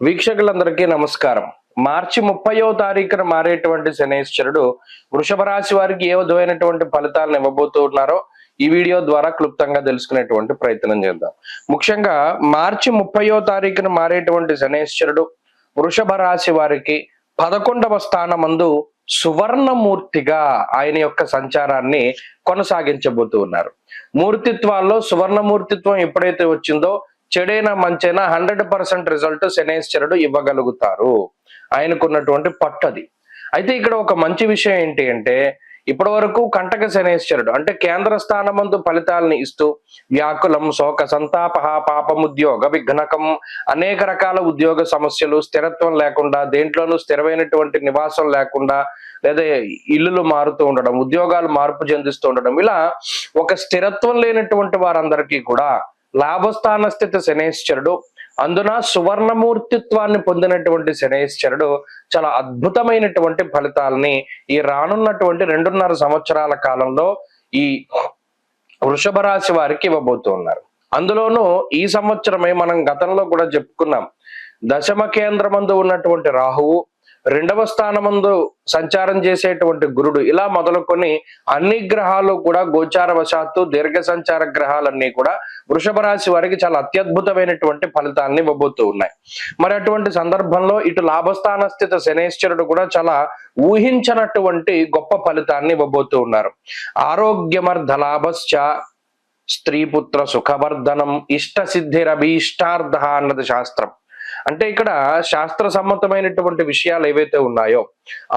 వీక్షకులందరికీ నమస్కారం. మార్చి ముప్పయో తారీఖున మారేటువంటి శనేశ్వరుడు వృషభ రాశి వారికి ఏ విధమైనటువంటి ఫలితాలను ఇవ్వబోతూ ఉన్నారో ఈ వీడియో ద్వారా క్లుప్తంగా తెలుసుకునేటువంటి ప్రయత్నం చేద్దాం. ముఖ్యంగా మార్చి ముప్పయో తారీఖున మారేటువంటి శనేశ్వరుడు వృషభ రాశి వారికి పదకొండవ స్థానమందు సువర్ణమూర్తిగా ఆయన యొక్క సంచారాన్ని కొనసాగించబోతూ ఉన్నారు. మూర్తిత్వాల్లో సువర్ణమూర్తిత్వం ఎప్పుడైతే వచ్చిందో చెడైనా మంచైనా హండ్రెడ్ పర్సెంట్ రిజల్ట్ శనేశ్వరుడు ఇవ్వగలుగుతారు. ఆయనకున్నటువంటి పట్టది అయితే ఇక్కడ ఒక మంచి విషయం ఏంటి అంటే ఇప్పటి వరకు కంటక శనేశ్వరుడు అంటే కేంద్ర స్థానమందు ఫలితాలను ఇస్తూ వ్యాకులం శోక సంతాప పాపముద్యోగ విఘ్నకం అనేక రకాల ఉద్యోగ సమస్యలు స్థిరత్వం లేకుండా దేంట్లోనూ స్థిరమైనటువంటి నివాసం లేకుండా లేదా ఇల్లులు మారుతూ ఉండడం ఉద్యోగాలు మార్పు చెందిస్తూ ఉండడం ఇలా ఒక స్థిరత్వం లేనటువంటి వారందరికీ కూడా లాభస్థాన స్థితి శనేశ్వరుడు. అందున సువర్ణమూర్తిత్వాన్ని పొందినటువంటి శనేశ్వరుడు చాలా అద్భుతమైనటువంటి ఫలితాలని ఈ రానున్నటువంటి రెండున్నర సంవత్సరాల కాలంలో ఈ వృషభ రాశి వారికి ఇవ్వబోతూ ఉన్నారు. అందులోనూ ఈ సంవత్సరమే మనం గతంలో కూడా చెప్పుకున్నాం. దశమ కేంద్రమందు ఉన్నటువంటి రాహువు రెండవ స్థానమందు సంచారం చేసేటువంటి గురుడు. ఇలా మొదలుకొని అన్ని గ్రహాలు కూడా గోచార వశాత్తు దీర్ఘ సంచార గ్రహాలన్నీ కూడా వృషభ రాశి వారికి చాలా అత్యద్భుతమైనటువంటి ఫలితాన్ని ఇవ్వబోతూ ఉన్నాయి. మరి అటువంటి సందర్భంలో ఇటు లాభస్థాన స్థిత శనేశ్వరుడు కూడా చాలా ఊహించనటువంటి గొప్ప ఫలితాన్ని ఇవ్వబోతూ ఉన్నారు. ఆరోగ్యమర్ధ లాభశ్చ స్త్రీపుత్ర సుఖవర్ధనం ఇష్ట సిద్ధిరభీష్టార్థ అన్నది శాస్త్రం. అంటే ఇక్కడ శాస్త్ర సమ్మతమైనటువంటి విషయాలు ఏవైతే ఉన్నాయో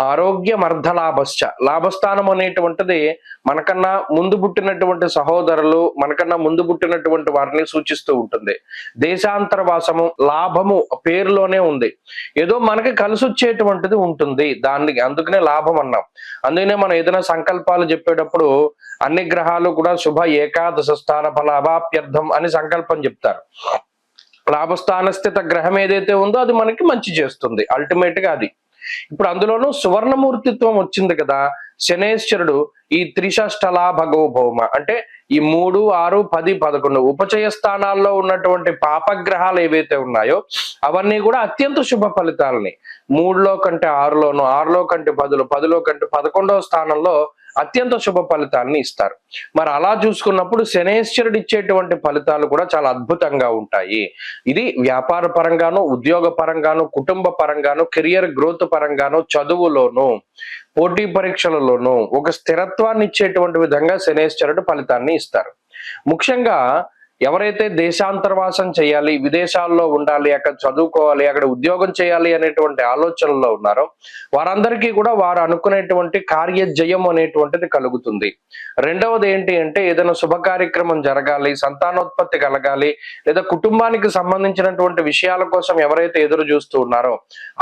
ఆరోగ్యం అర్ధ లాభశ్చ లాభస్థానం అనేటువంటిది మనకన్నా ముందు పుట్టినటువంటి సహోదరులు మనకన్నా ముందు పుట్టినటువంటి వారిని సూచిస్తూ ఉంటుంది. దేశాంతరవాసము లాభము పేరులోనే ఉంది. ఏదో మనకి కలిసి వచ్చేటువంటిది ఉంటుంది దాన్ని అందుకనే లాభం అన్నాం. అందుకనే మనం ఏదైనా సంకల్పాలు చెప్పేటప్పుడు అన్ని గ్రహాలు కూడా శుభ ఏకాదశ స్థాన ఫలాభాప్యర్థం అని సంకల్పం చెప్తారు. లాభస్థానస్థిత గ్రహం ఏదైతే ఉందో అది మనకి మంచి చేస్తుంది. అల్టిమేట్గా అది. ఇప్పుడు అందులోనూ సువర్ణమూర్తిత్వం వచ్చింది కదా. శనేశ్వరుడు ఈ త్రిషష్టలా భగవభౌమ. అంటే ఈ మూడు ఆరు పది పదకొండు ఉపచయ స్థానాల్లో ఉన్నటువంటి పాపగ్రహాలు ఏవైతే ఉన్నాయో అవన్నీ కూడా అత్యంత శుభ ఫలితాలని. మూడులో కంటే ఆరులోను ఆరులో కంటే పదులు పదిలో కంటే పదకొండవ స్థానంలో అత్యంత శుభ ఫలితాన్ని ఇస్తారు. మరి అలా చూసుకున్నప్పుడు శనేశ్వరుడు ఇచ్చేటువంటి ఫలితాలు కూడా చాలా అద్భుతంగా ఉంటాయి. ఇది వ్యాపార పరంగాను ఉద్యోగ పరంగాను కుటుంబ పరంగాను కెరియర్ గ్రోత్ పరంగాను చదువులోను పోటీ పరీక్షలలోను ఒక స్థిరత్వాన్ని ఇచ్చేటువంటి విధంగా శనేశ్వరుడు ఫలితాన్ని ఇస్తారు. ముఖ్యంగా ఎవరైతే దేశాంతర్వాసం చేయాలి విదేశాల్లో ఉండాలి అక్కడ చదువుకోవాలి అక్కడ ఉద్యోగం చేయాలి అనేటువంటి ఆలోచనలో ఉన్నారో వారందరికీ కూడా వారు అనుకునేటువంటి కార్యజయం అనేటువంటిది కలుగుతుంది. రెండవది ఏంటి అంటే ఏదైనా శుభ కార్యక్రమం జరగాలి సంతానోత్పత్తి కలగాలి లేదా కుటుంబానికి సంబంధించినటువంటి విషయాల కోసం ఎవరైతే ఎదురు చూస్తూ ఉన్నారో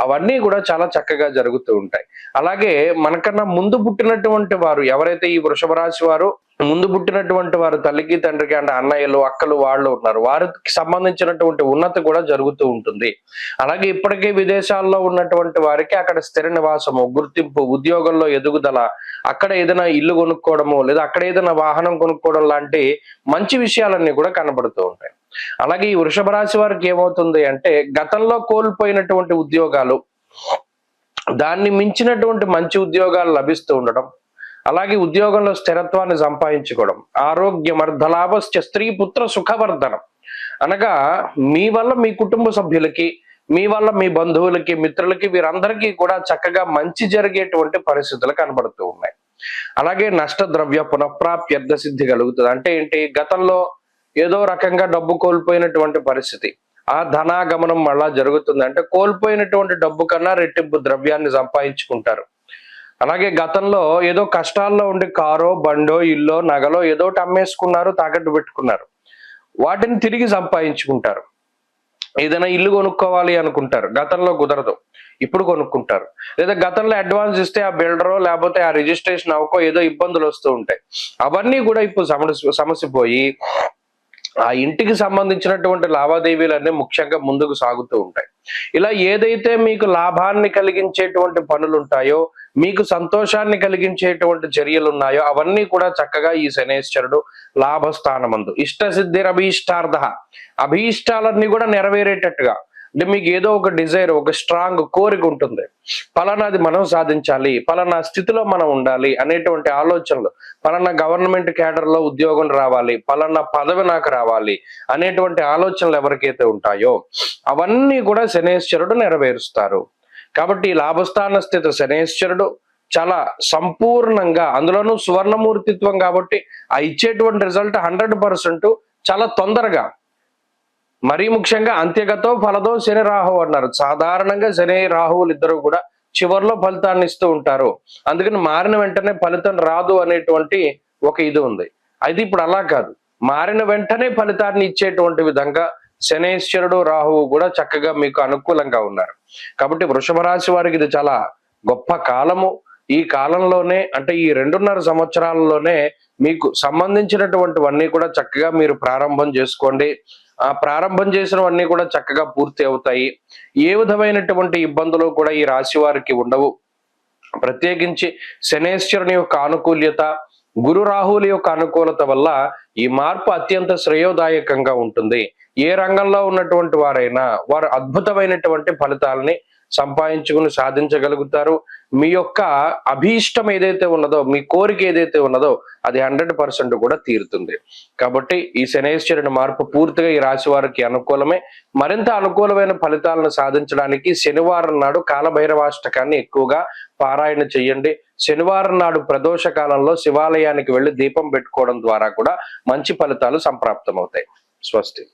అవన్నీ కూడా చాలా చక్కగా జరుగుతూ ఉంటాయి. అలాగే మనకన్నా ముందు పుట్టినటువంటి వారు ఎవరైతే ఈ వృషభ రాశి వారు ముందు పుట్టినటువంటి వారు తల్లికి తండ్రికి అంటే అన్నయ్యలు అక్కలు వాళ్ళు ఉన్నారు. వారికి సంబంధించినటువంటి ఉన్నతి కూడా జరుగుతూ ఉంటుంది. అలాగే ఇప్పటికే విదేశాల్లో ఉన్నటువంటి వారికి అక్కడ స్థిర నివాసము గుర్తింపు ఉద్యోగంలో ఎదుగుదల అక్కడ ఏదైనా ఇల్లు కొనుక్కోవడము లేదా అక్కడ ఏదైనా వాహనం కొనుక్కోవడం లాంటి మంచి విషయాలన్నీ కూడా కనబడుతూ ఉంటాయి. అలాగే ఈ వృషభ రాశి వారికి ఏమవుతుంది అంటే గతంలో కోల్పోయినటువంటి ఉద్యోగాలు దాన్ని మించినటువంటి మంచి ఉద్యోగాలు లభిస్తూ ఉండడం అలాగే ఉద్యోగంలో స్థిరత్వాన్ని సంపాదించుకోవడం ఆరోగ్యం అర్ధలాభస్య స్త్రీ పుత్ర సుఖవర్ధనం. అనగా మీ వల్ల మీ కుటుంబ సభ్యులకి మీ వల్ల మీ బంధువులకి మిత్రులకి వీరందరికీ కూడా చక్కగా మంచి జరిగేటువంటి పరిస్థితులు కనబడుతూ ఉన్నాయి. అలాగే నష్ట ద్రవ్య పునఃప్రాప్తి సిద్ధి కలుగుతుంది. అంటే ఏంటి? గతంలో ఏదో రకంగా డబ్బు కోల్పోయినటువంటి పరిస్థితి. ఆ ధనాగమనం మళ్ళా జరుగుతుంది. అంటే కోల్పోయినటువంటి డబ్బు కన్నా రెట్టింపు ద్రవ్యాన్ని సంపాదించుకుంటారు. అలాగే గతంలో ఏదో కష్టాల్లో ఉండి కారో బండో ఇల్లో నగలో ఏదో అమ్మేసుకున్నారు తాకట్టు పెట్టుకున్నారు. వాటిని తిరిగి సంపాదించుకుంటారు. ఏదైనా ఇల్లు కొనుక్కోవాలి అనుకుంటారు. గతంలో కుదరదు. ఇప్పుడు కొనుక్కుంటారు. లేదా గతంలో అడ్వాన్స్ ఇస్తే ఆ బిల్డరో లేకపోతే ఆ రిజిస్ట్రేషన్ అవ్వకో ఏదో ఇబ్బందులు వస్తూ ఉంటాయి. అవన్నీ కూడా ఇప్పుడు సమస్య సమస్య పోయి ఆ ఇంటికి సంబంధించినటువంటి లావాదేవీలన్నీ ముఖ్యంగా ముందుకు సాగుతూ ఉంటాయి. ఇలా ఏదైతే మీకు లాభాన్ని కలిగించేటువంటి పనులు ఉంటాయో మీకు సంతోషాన్ని కలిగించేటువంటి చర్యలు ఉన్నాయో అవన్నీ కూడా చక్కగా ఈ శనేశ్వరుడు లాభస్థానమందు. ఇష్ట సిద్ధిరభీష్టార్థ అభీష్టాలన్నీ కూడా నెరవేరేటట్టుగా. అంటే మీకు ఏదో ఒక డిజైర్ ఒక స్ట్రాంగ్ కోరిక ఉంటుంది. పలానాది మనం సాధించాలి పలానా స్థితిలో మనం ఉండాలి అనేటువంటి ఆలోచనలు పలానా గవర్నమెంట్ క్యాడర్లో ఉద్యోగం రావాలి పలానా పదవి నాకు రావాలి అనేటువంటి ఆలోచనలు ఎవరికైతే ఉంటాయో అవన్నీ కూడా శనేశ్వరుడు నెరవేరుస్తారు. కాబట్టి లాభస్థాన స్థితి శనేశ్వరుడు చాలా సంపూర్ణంగా అందులోనూ సువర్ణమూర్తిత్వం కాబట్టి ఆ ఇచ్చేటువంటి రిజల్ట్ హండ్రెడ్ పర్సెంట్ చాలా తొందరగా మరీ ముఖ్యంగా అంత్యగతో ఫలదో శని రాహు అన్నారు. సాధారణంగా శని రాహువులు ఇద్దరు కూడా చివరిలో ఫలితాన్ని ఇస్తూ ఉంటారు. అందుకని మారిన వెంటనే ఫలితం రాదు అనేటువంటి ఒక ఇది ఉంది. అయితే ఇప్పుడు అలా కాదు. మారిన వెంటనే ఫలితాన్ని ఇచ్చేటువంటి విధంగా శనేశ్వరుడు రాహువు కూడా చక్కగా మీకు అనుకూలంగా ఉన్నారు. కాబట్టి వృషభ రాశి వారికి ఇది చాలా గొప్ప కాలము. ఈ కాలంలోనే అంటే ఈ రెండున్నర సంవత్సరాలలోనే మీకు సంబంధించినటువంటివన్నీ కూడా చక్కగా మీరు ప్రారంభం చేసుకోండి. ప్రారంభం చేసినవన్నీ కూడా చక్కగా పూర్తి అవుతాయి. ఏ విధమైనటువంటి ఇబ్బందులు కూడా ఈ రాశి వారికి ఉండవు. ప్రత్యేకించి శనేశ్వరుని యొక్క ఆనుకూల్యత గురు రాహుల యొక్క అనుకూలత వల్ల ఈ మార్పు అత్యంత శ్రేయోదాయకంగా ఉంటుంది. ఏ రంగంలో ఉన్నటువంటి వారైనా వారు అద్భుతమైనటువంటి ఫలితాలని సంపాదించుకుని సాధించగలుగుతారు. మీ యొక్క అభీష్టం ఏదైతే ఉన్నదో మీ కోరిక ఏదైతే ఉన్నదో అది హండ్రెడ్ పర్సెంట్ కూడా తీరుతుంది. కాబట్టి ఈ శనేశ్వరుని మార్పు పూర్తిగా ఈ రాశి వారికి అనుకూలమే. మరింత అనుకూలమైన ఫలితాలను సాధించడానికి శనివారం నాడు కాలభైరవాష్టకాన్ని ఎక్కువగా పారాయణ చెయ్యండి శనివారం నాడు ప్రదోష కాలంలో శివాలయానికి వెళ్ళి దీపం పెట్టుకోవడం ద్వారా కూడా మంచి ఫలితాలు సంప్రాప్తమవుతాయి. స్వస్తి.